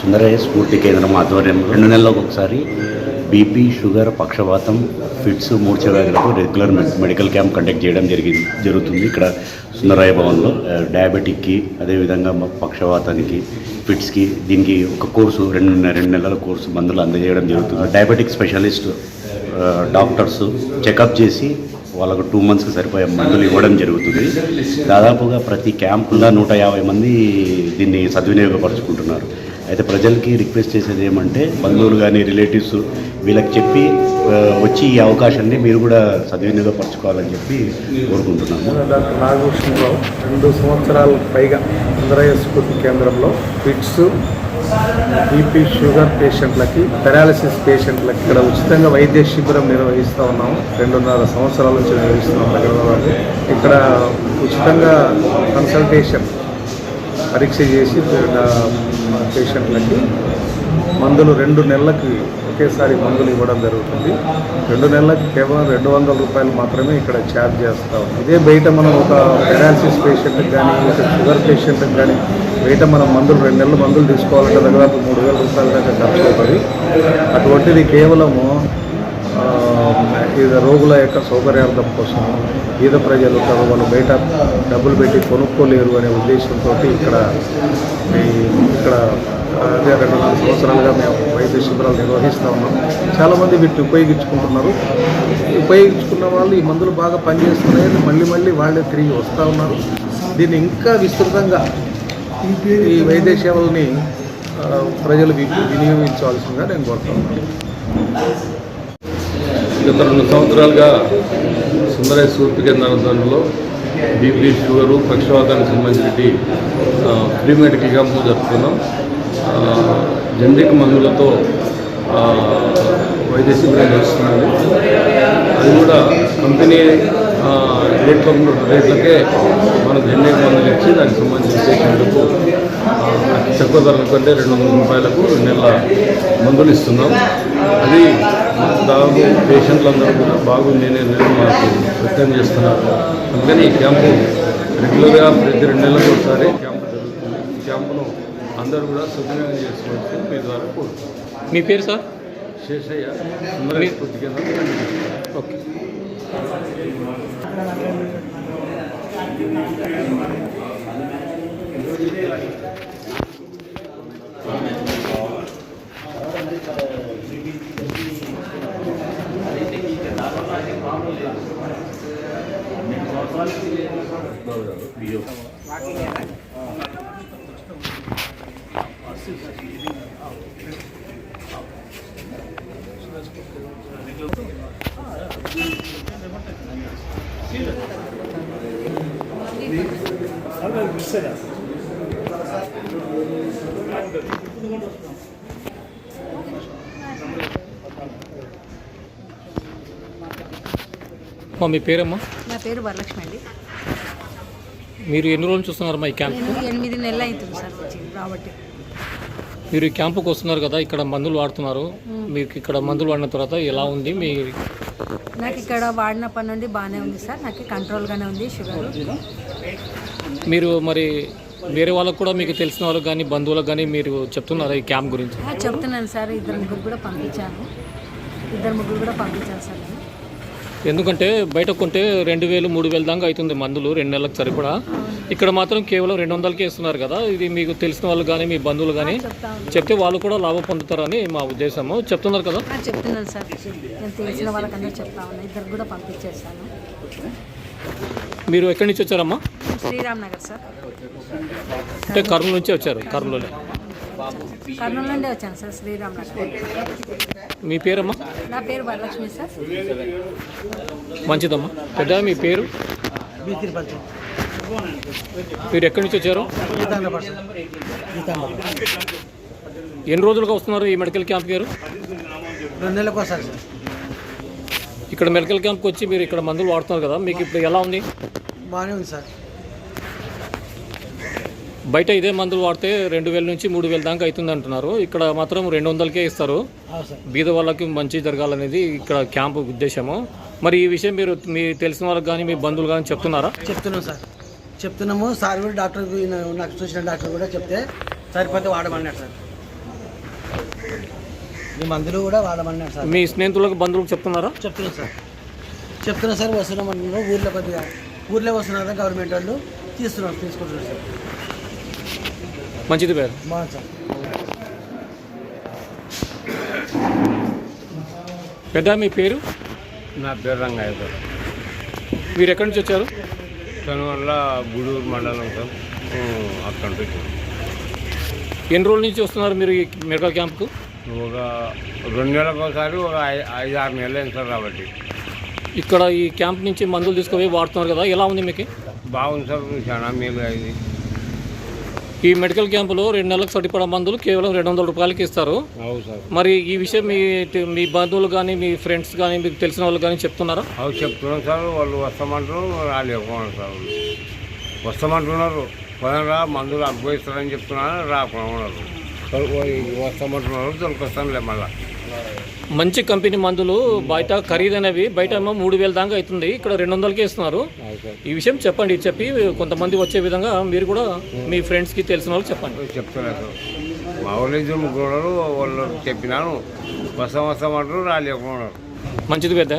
సుందరయ్య స్ఫూర్తి కేంద్రం ఆధ్వర్యంలో రెండు నెలలకు ఒకసారి బీపీ షుగర్ పక్షపాతం ఫిట్స్ మూర్ఛ వ్యాధులకు రెగ్యులర్ మెడికల్ క్యాంప్ కండక్ట్ చేయడం జరిగింది జరుగుతుంది. ఇక్కడ సుందరయ్య భవన్లో డయాబెటిక్కి అదేవిధంగా పక్షవాతానికి ఫిట్స్కి దీనికి ఒక కోర్సు రెండు రెండు నెలల కోర్సు మందులు అందజేయడం జరుగుతుంది. డయాబెటిక్ స్పెషలిస్ట్ డాక్టర్స్ చెకప్ చేసి వాళ్ళకు టూ మంత్స్కి సరిపోయే మందులు ఇవ్వడం జరుగుతుంది. దాదాపుగా ప్రతి క్యాంపులో నూట యాభై మంది దీన్ని సద్వినియోగపరుచుకుంటున్నారు. అయితే ప్రజలకి రిక్వెస్ట్ చేసేది ఏమంటే బంధువులు కానీ రిలేటివ్స్ వీళ్ళకి చెప్పి వచ్చి ఈ అవకాశాన్ని మీరు కూడా సద్వినియోగపరచుకోవాలని చెప్పి కోరుకుంటున్నాము. డాక్టర్ నాగభూషణరావు రెండు సంవత్సరాల పైగా సుందరయ్య స్ఫూర్తి కేంద్రంలో ఫిట్స్ బీపీ షుగర్ పేషెంట్లకి పెరాలసిస్ పేషెంట్లకి ఇక్కడ ఉచితంగా వైద్య శిబిరం నిర్వహిస్తూ ఉన్నాము రెండున్నర సంవత్సరాల నుంచి నిర్వహిస్తున్నాం దగ్గర ఇక్కడ ఉచితంగా కన్సల్టేషన్ పరీక్ష చేసి పేషెంట్లకి మందులు రెండు నెలలకి ఒకేసారి మందులు ఇవ్వడం జరుగుతుంది. రెండు నెలలకు కేవలం రెండు వందల రూపాయలు మాత్రమే ఇక్కడ ఛార్జ్ చేస్తాం ఇదే బయట మనం ఒక పెరాలసిస్ పేషెంట్కి కానీ ఒక షుగర్ పేషెంట్కి కానీ బయట మనం మందులు రెండు నెలలు మందులు తీసుకోవాలంటే దాదాపు మూడు వేల రూపాయల దాకా ఖర్చు అవుతుంది. అటువంటిది కేవలము ఇది రోగుల యొక్క సౌకర్యార్థం కోసం పేద ప్రజలు వాళ్ళు బయట డబ్బులు పెట్టి కొనుక్కోలేరు అనే ఉద్దేశంతో ఇక్కడ ఇక్కడ అదే రెండు నాలుగు సంవత్సరాలుగా మేము వైద్య శిబిరాలు నిర్వహిస్తూ ఉన్నాం. చాలామంది వీటిని ఉపయోగించుకుంటున్నారు. ఉపయోగించుకున్న వాళ్ళు ఈ మందులు బాగా పనిచేస్తున్నాయని మళ్ళీ మళ్ళీ వాళ్ళే తిరిగి వస్తూ ఉన్నారు. దీన్ని ఇంకా విస్తృతంగా ఈ వైద్య సేవల్ని ప్రజలు వి- వినియోగించవలసిందిగా నేను కోరుతా ఉన్నాను. గత రెండు సంవత్సరాలుగా సుందరయ్య స్ఫూర్తి కేంద్రంలో బీపీ షుగరు పక్షవాతానికి సంబంధించి ఫ్రీ మెడికల్ క్యాంపు జరుపుతున్నాం జనరిక్ మందులతో ఆ, వైద్య శిబిరం అది కూడా కంపెనీ ఆ, రేట్ల రేట్లకే మన జనరిక్ మందులు ఇచ్చి దానికి సంబంధించిన పేషెంట్లకు తక్కువ ధరల కంటే రెండు వందల రూపాయలకు రెండు నెలల మందులు ఇస్తున్నాం. అది దాదాపు పేషెంట్లందరూ కూడా బాగుంది నేను మాకు వ్యక్తం చేస్తున్నారు అందుకని ఈ క్యాంపు రెగ్యులర్గా ప్రతి రెండు నెలలకు ఒకసారి క్యాంపు జరుగుతుంది. ఈ క్యాంపును అందరూ కూడా సద్వినియోగం చేసుకోవచ్చు. మీ ద్వారా కోరుతున్నాను మీ పేరు సార్? శేషయ్య సుందర స్ఫూర్తి కేంద్రం ఓకే. అమ్మా మీ పేరమ్మా? నా పేరు వరలక్ష్మి అండి. మీరు ఎన్ని రోజులు చూస్తున్నారమ్మా ఈ క్యాంప్ ఎనిమిది నెలలు అవుతుంది సార్ రాబట్టి. మీరు ఈ క్యాంపుకి వస్తున్నారు కదా ఇక్కడ మందులు వాడుతున్నారు. మీకు ఇక్కడ మందులు వాడిన తర్వాత ఎలా ఉంది మీ నాకు ఇక్కడ వాడినప్పటి నుండి బాగానే ఉంది సార్. నాకు కంట్రోల్గానే ఉంది షుగర్ మీరు మరి వేరే వాళ్ళకు కూడా మీకు తెలిసిన వాళ్ళకి కానీ బంధువులకు కానీ మీరు చెప్తున్నారా ఈ క్యాంప్ గురించి? చెప్తున్నాను సార్. ఇద్దరు ముగ్గురు కూడా పంపించాను ఇద్దరు ముగ్గురు కూడా పంపించాను సార్. నేను ఎందుకంటే బయట కొంటే రెండు వేలు మూడు వేలు దాకా అవుతుంది మందులు రెండు నెలలకు సరిపడా. ఇక్కడ మాత్రం కేవలం రెండు వందలకే ఇస్తున్నారు కదా. ఇది మీకు తెలిసిన వాళ్ళు కానీ మీ బంధువులు కానీ చెప్తా వాళ్ళు కూడా లాభం పొందుతారని మా ఉద్దేశము. చెప్తున్నారు కదా? ఆ, చెప్తున్నాను సార్. నేను తెలిసిన వాళ్ళకందరూ చెప్తా ఉన్నాను ఇద్దరు కూడా పంపించేసాను మీరు ఎక్కడి నుంచి వచ్చారమ్మా? శ్రీరామ్ నగర్ సార్. అంటే కర్నూలు నుంచి వచ్చారు కర్నూలులోనే కర్నూలు నుండి వచ్చాను సార్ శ్రీరామ్ మీ పేరమ్మా? నా పేరు వరలక్ష్మి సార్. మంచిదమ్మా. పెద్ద మీ పేరు? మీరు ఎక్కడి నుంచి వచ్చారు? ఎన్ని రోజులుగా వస్తున్నారు ఈ మెడికల్ క్యాంప్ గారు? రెండు నెలలకు వస్తారు సార్. ఇక్కడ మెడికల్ క్యాంప్కి వచ్చి మీరు ఇక్కడ మందులు వాడుతున్నారు కదా మీకు ఇప్పుడు ఎలా ఉంది? బాగానే ఉంది సార్. బయట ఇదే మందులు వాడితే రెండు వేల నుంచి మూడు వేల దాకా అవుతుంది అంటున్నారు. ఇక్కడ మాత్రం రెండు వందలకే ఇస్తారు. బీద వాళ్ళకి మంచి జరగాలనేది ఇక్కడ క్యాంపు ఉద్దేశము. మరి ఈ విషయం మీరు మీ తెలిసిన వాళ్ళకి కానీ మీ బంధువులు కానీ చెప్తున్నారా? చెప్తున్నాం సార్. చెప్తున్నాము. సార్ కూడా డాక్టర్ నాకు చూసిన డాక్టర్ కూడా చెప్తే సరిపోతే వాడమన్నాడు సార్. ఈ మందులు కూడా వాడమన్నారు సార్. మీ స్నేహితులకు బంధువులకు చెప్తున్నారా? చెప్తున్నాం సార్. చెప్తున్నా సార్. వస్తున్నాం అంటున్నారు. ఊర్లో కొద్దిగా ఊర్లో వస్తున్నారు? గవర్నమెంట్ వాళ్ళు. తీస్తున్నారు తీసుకుంటున్నారు సార్. మంచిది పేరు. పెద్ద మీ పేరు? నా పేరు రంగయ్య సార్. మీరు ఎక్కడి నుంచి వచ్చారు? దానివల్ల గూడూరు మండలం సార్. అక్కడ నుంచి ఎన్ని రోజుల నుంచి వస్తున్నారు మీరు ఈ మెడికల్ క్యాంప్కు? ఒక రెండు నెలలకు ఒకసారి ఒక ఐదు ఆరు నెలలు అయింది సార్ కాబట్టి. ఇక్కడ ఈ క్యాంప్ నుంచి మందులు తీసుకుపోయి వాడుతున్నారు కదా ఎలా ఉంది మీకు? బాగుంది సార్ చాలా మేలు అయింది. ఈ మెడికల్ క్యాంపులో రెండు నెలలకు సరిపడా మందులు కేవలం రెండు వందల రూపాయలకి ఇస్తారు. మరి ఈ విషయం మీ మీ బంధువులు కానీ మీ ఫ్రెండ్స్ కానీ మీకు తెలిసిన వాళ్ళు కానీ చెప్తున్నారా? అవు చెప్తున్నాం సార్. వాళ్ళు వస్తామంటారు రాలేకపోయినారు సార్. వస్తామంటున్నారు. పదరా మందులు అనుభవిస్తారని చెప్తున్నారు రాకుండా ఉన్నారు. వస్తామంటున్నారు తొలకొస్తానులే మళ్ళీ. మంచి కంపెనీ మందులు బయట ఖరీదైనవి బయట ఏమో మూడు వేల దాకా అవుతుంది. ఇక్కడ రెండు వందలకే ఇస్తున్నారు. ఈ విషయం చెప్పండి చెప్పి కొంతమంది వచ్చే విధంగా మీరు కూడా మీ ఫ్రెండ్స్కి తెలిసిన వాళ్ళకి చెప్పండి. వాళ్ళు వాళ్ళు చెప్పినాను. వస్తాం వస్తామంటారు రాలేకపోయినారు. మంచిది పెద్ద.